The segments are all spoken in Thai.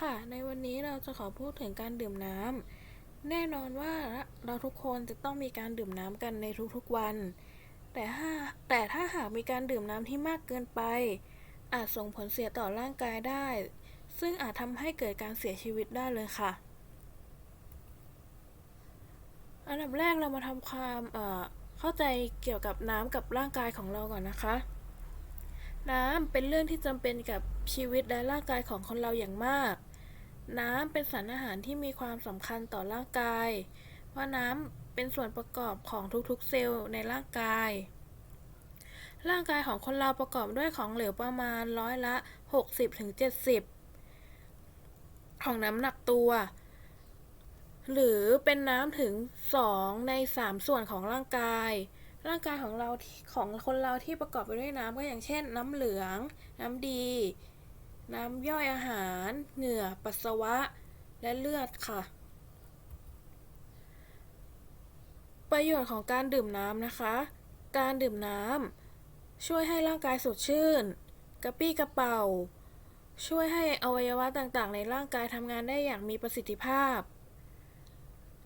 ค่ะ ในวันนี้เราจะขอพูดถึงการดื่มน้ำแน่นอนว่าเราทุกคนจะต้องมีการดื่มน้ำกันในทุกๆวัน แต่ถ้าแต่ถ้าหากมีการดื่มน้ำที่มากเกินไป อาจส่งผลเสียต่อร่างกายได้ ซึ่งอาจทำให้เกิดการเสียชีวิตได้เลยค่ะ อันดับแรกเรามาทำความเเข้าใจเกี่ยวกับน้ำกับร่างกายของเราก่อนนะคะน้ำเป็นเรื่องที่จำเป็นกับชีวิตและร่างกายของคนเราอย่างมาก น้ำเป็นสารอาหารที่มีความสำคัญต่อร่างกาย เพราะน้ำเป็นส่วนประกอบของทุกๆ เซลล์ในร่างกาย ร่างกายของคนเราประกอบด้วยของเหลวประมาณร้อยละ 60-70 ของน้ำหนักตัว หรือเป็นน้ำถึง 2 ใน 3 ส่วนของร่างกาย ร่างกายของเราของคนเราที่ประกอบไปด้วยน้ำก็อย่างเช่น น้ำเหลือง น้ำดี น้ำย่อยอาหาร เหงื่อ ปัสสาวะ และเลือดค่ะ ประโยชน์ของการดื่มน้ำนะคะ การดื่มน้ำช่วยให้ร่างกายสดชื่น กระปรี้กระเป๋า ช่วยให้อวัยวะต่างๆ ในร่างกายทำงานได้อย่างมีประสิทธิภาพ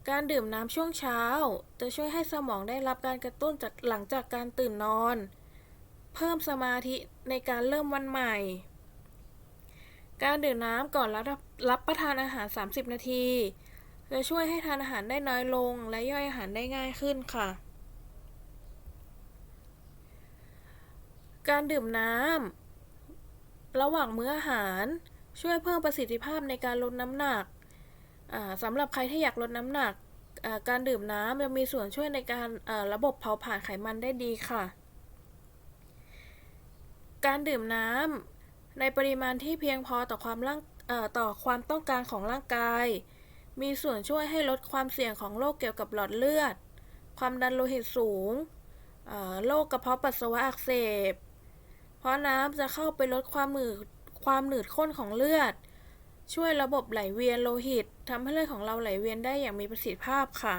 การดื่มน้ำช่วงเช้า จะช่วยให้สมองได้รับการกระตุ้นจากหลังจากการตื่นนอน เพิ่มสมาธิในการเริ่มวันใหม่ การดื่มน้ำก่อนรับรับประทานอาหาร 30 นาที จะช่วยให้ทานอาหารได้น้อยลงและย่อยอาหารได้ง่ายขึ้นค่ะ การดื่มน้ำระหว่างมื้ออาหารช่วยเพิ่มประสิทธิภาพในการลดน้ำหนักสำหรับใครที่อยากลดน้ำหนัก การดื่มน้ำจะมีส่วนช่วยในการระบบเผาผลาญไขมันได้ดีค่ะ การดื่มน้ำ ในปริมาณที่เพียงพอต่อความร่างต่อความต้องการของร่างกาย มีส่วนช่วยให้ลดความเสี่ยงของโรคเกี่ยวกับหลอดเลือด ความดันโลหิตสูงโรคกระเพาะปัสสาวะอักเสบ เพราะน้ำจะเข้าไปลดความหนืดความหนืดข้นของเลือด ช่วยระบบไหลเวียนโลหิตทำให้เลือดของเราไหลเวียนได้อย่างมีประสิทธิภาพค่ะ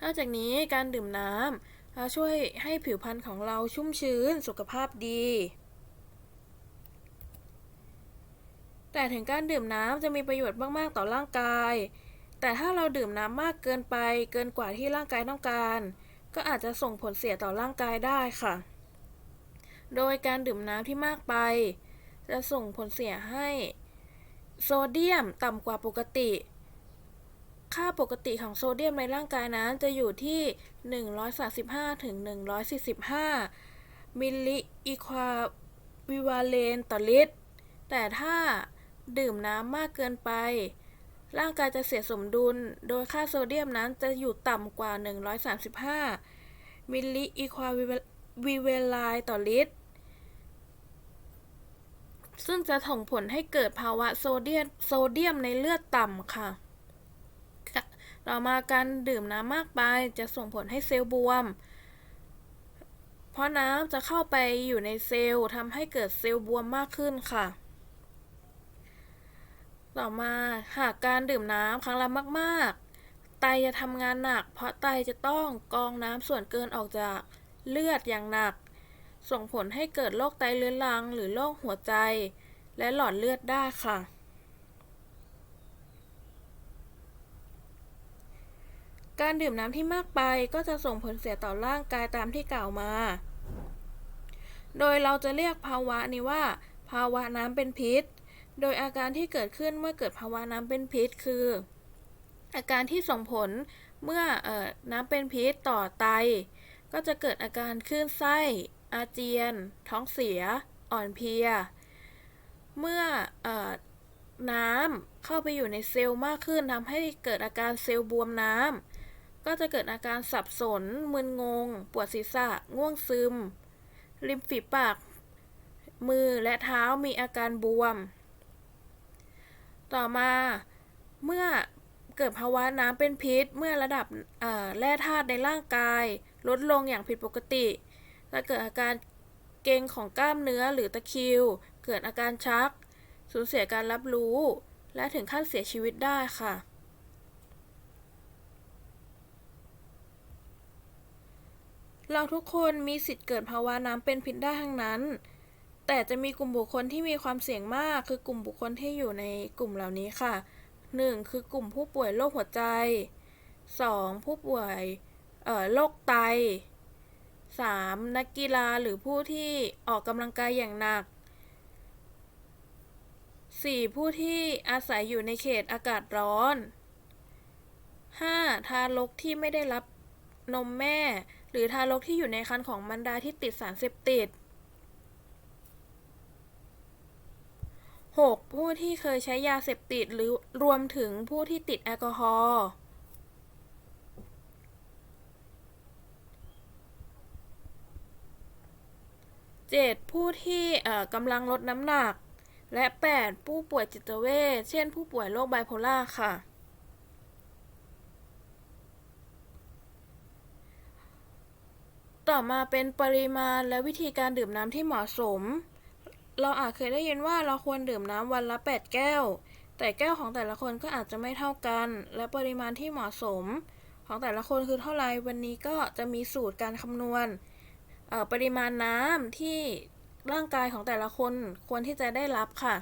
นอกจากนี้การดื่มน้ำจะช่วยให้ผิวพรรณของเราชุ่มชื้นสุขภาพดี แต่ถึงการดื่มน้ำจะมีประโยชน์มากๆต่อร่างกาย แต่ถ้าเราดื่มน้ำมากเกินไป เกินกว่าที่ร่างกายต้องการ ก็อาจจะส่งผลเสียต่อร่างกายได้ค่ะ โดยการดื่มน้ำที่มากไป จะส่งผลเสียให้โซเดียมต่ำกว่าปกติ ค่าปกติของโซเดียมในร่างกายนั้นจะอยู่ที่ 135ถึง145 มิลลิอีควาวิวาเลนต่อลิตร แต่ถ้า ดื่มน้ำมากเกินไป ร่างกายจะเสียสมดุล โดยค่าโซเดียมนั้นจะอยู่ต่ำกว่า 135 มิลลิอีควาวิเวลายต่อลิตร ซึ่งจะส่งผลให้เกิดภาวะโซเดียมโซเดียมในเลือดต่ำค่ะ ต่อมาการดื่มน้ำมากไปจะส่งผลให้เซลล์บวมเพราะน้ำจะเข้าไปอยู่ในเซลล์ทำให้เกิดเซลล์บวมมากขึ้นค่ะ ต่อมาหากการดื่มน้ำครั้งละมากๆ ไตจะทำงานหนัก เพราะไตจะต้องกรองน้ำส่วนเกินออกจากเลือดอย่างหนัก ส่งผลให้เกิดโรคไตเรื้อรัง หรือโรคหัวใจ และหลอดเลือดได้ค่ะ การดื่มน้ำที่มากไปก็จะส่งผลเสียต่อร่างกายตามที่กล่าวมา โดยเราจะเรียกภาวะนี้ว่า ภาวะน้ำเป็นพิษ โดยอาการที่เกิดขึ้นเมื่อเกิดภาวะน้ำเป็นพิษ คือ อาการที่ส่งผลเมื่อออน้ำเป็นพิษต่อไต ก็จะเกิดอาการคลื่นไส้ อาเจียน ท้องเสีย อ่อนเพลีย เมื่ออน้ำเข้าไปอยู่ในเซลล์มากขึ้นทำให้เกิดอาการเซลล์บวมน้ำก็จะเกิดอาการสับสน มึนงง ปวดศีรษะ ง่วงซึม ริมฝีปาก มือและเท้ามีอาการบวม ต่อมาเมื่อเกิดภาวะน้ำเป็นพิษ เมื่อระดับแร่ธาตุในร่างกาย ลดลงอย่างผิดปกติจะเกิดอาการเกร็งของกล้ามเนื้อหรือตะคริว เกิดอาการชัก สูญเสียการรับรู้ และถึงขั้นเสียชีวิตได้ค่ะ เราทุกคนมีสิทธิ์เกิดภาวะน้ำเป็นพิษได้ทั้งนั้น แต่จะมีกลุ่มบุคคลที่มีความเสี่ยงมาก คือกลุ่มบุคคลที่อยู่ในกลุ่มเหล่านี้ค่ะ 1. คือกลุ่มผู้ป่วยโรคหัวใจ 2. ผู้ป่วยโรคไต 3. นักกีฬาหรือผู้ที่ออกกำลังกายอย่างหนัก 4. ผู้ที่อาศัยอยู่ในเขตอากาศร้อน 5. ทารกที่ไม่ได้รับนมแม่ หรือทารกที่อยู่ในครรภ์ของมารดาที่ติดสารเสพติด 6. ผู้ที่เคยใช้ยาเสพติดหรือรวมถึงผู้ที่ติดแอลกอฮอล์ 7. ผู้ที่กำลังลดน้ำหนัก และ 8. ผู้ป่วยจิตเวชเช่นผู้ป่วยโรคไบโพล่าค่ะ ต่อมาเป็นปริมาณและวิธีการดื่มน้ำที่เหมาะสม เราอาจเคยได้ยินว่าเราควรดื่มน้ำวันละ 8 แก้ว แต่แก้วของแต่ละคนก็อาจจะไม่เท่ากัน และปริมาณที่เหมาะสม ของแต่ละคนคือเท่าไรวันนี้ก็จะมีสูตรการคำนวณปริมาณน้ำที่ร่างกายของแต่ละคนควรที่จะได้รับค่ะ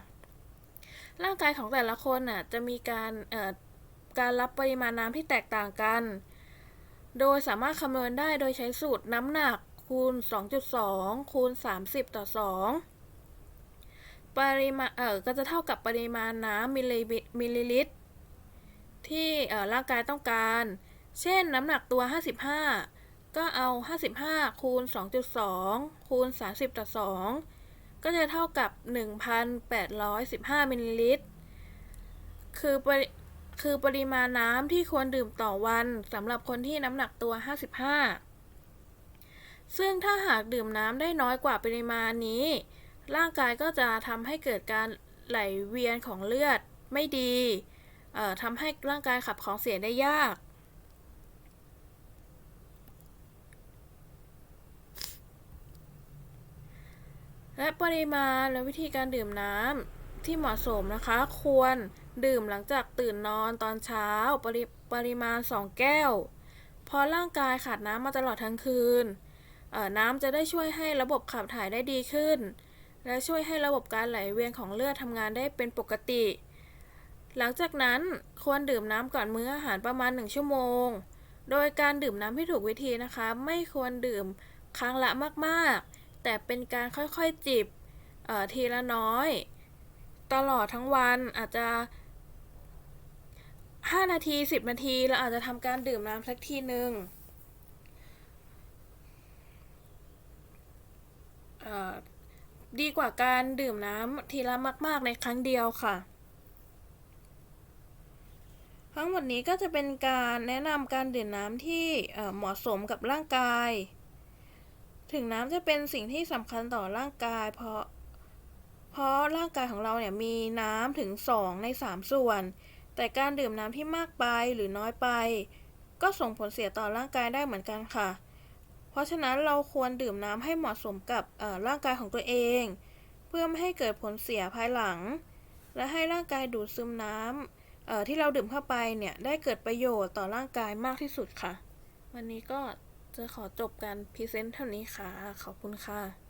ร่างกายของแต่ละคนน่ะจะมีการการรับปริมาณน้ำที่แตกต่างกัน โดยสามารถคำนวณได้โดยใช้สูตรน้ำหนักคูณ 2.2 คูณ 30 ต่อ 2 ปริมาณเอ่อก็จะเท่ากับปริมาณน้ำมิลลิบิมิลลิลิตร ที่เอ่อร่างกายต้องการ เช่นน้ำหนักตัว 55 ก็เอา 55 คูณ 2.2 คูณ 30 ต่อ 2 ก็จะเท่ากับ 1,815 มิลลิลิตร คือปริคือปริมาณน้ำที่ควรดื่มต่อวันสำหรับคนที่น้ำหนักตัว 55 ซึ่งถ้าหากดื่มน้ำได้น้อยกว่าปริมาณนี้ ร่างกายก็จะทำให้เกิดการไหลเวียนของเลือดไม่ดีทำให้ร่างกายขับของเสียได้ยาก และปริมาณและวิธีการดื่มน้ำที่เหมาะสมนะคะ ควรดื่มหลังจากตื่นนอนตอนเช้าปริปริมาณ 2 แก้วเพราะร่างกายขาดน้ำมาตลอดทั้งคืน น้ำจะได้ช่วยให้ระบบขับถ่ายได้ดีขึ้น และช่วยให้ระบบการไหลเวียนของเลือดทำงานได้เป็นปกติ หลังจากนั้นควรดื่มน้ำก่อนมื้ออาหารประมาณ 1 ชั่วโมง โดยการดื่มน้ำที่ถูกวิธีนะคะ ไม่ควรดื่มครั้งละมากๆ แต่เป็นการค่อยๆจิบทีละน้อย ตลอดทั้งวันอาจจะ 5 นาที 10 นาที เราอาจจะทำการดื่มน้ำสักทีหนึ่งเอ่อ ดีกว่าการดื่มน้ำทีละมาก ๆ ในครั้งเดียวค่ะ ทั้งหมดนี้ก็จะเป็นการแนะนำการดื่มน้ำที่เหมาะสมกับร่างกาย ถึงน้ำจะเป็นสิ่งที่สำคัญต่อร่างกาย เพราะ เพราะร่างกายของเราเนี่ยมีน้ำถึง 2 ใน 3 ส่วน แต่การดื่มน้ำที่มากไปหรือน้อยไป ก็ส่งผลเสียต่อร่างกายได้เหมือนกันค่ะ เพราะฉะนั้นเราควรดื่มน้ำให้เหมาะสมกับร่างกายของตัวเอง เพื่อไม่ให้เกิดผลเสียภายหลัง และให้ร่างกายดูดซึมน้ำที่เราดื่มเข้าไปเนี่ยได้เกิดประโยชน์ต่อร่างกายมากที่สุดค่ะ วันนี้ก็จะขอจบการพรีเซนต์เท่านี้ค่ะ ขอบคุณค่ะ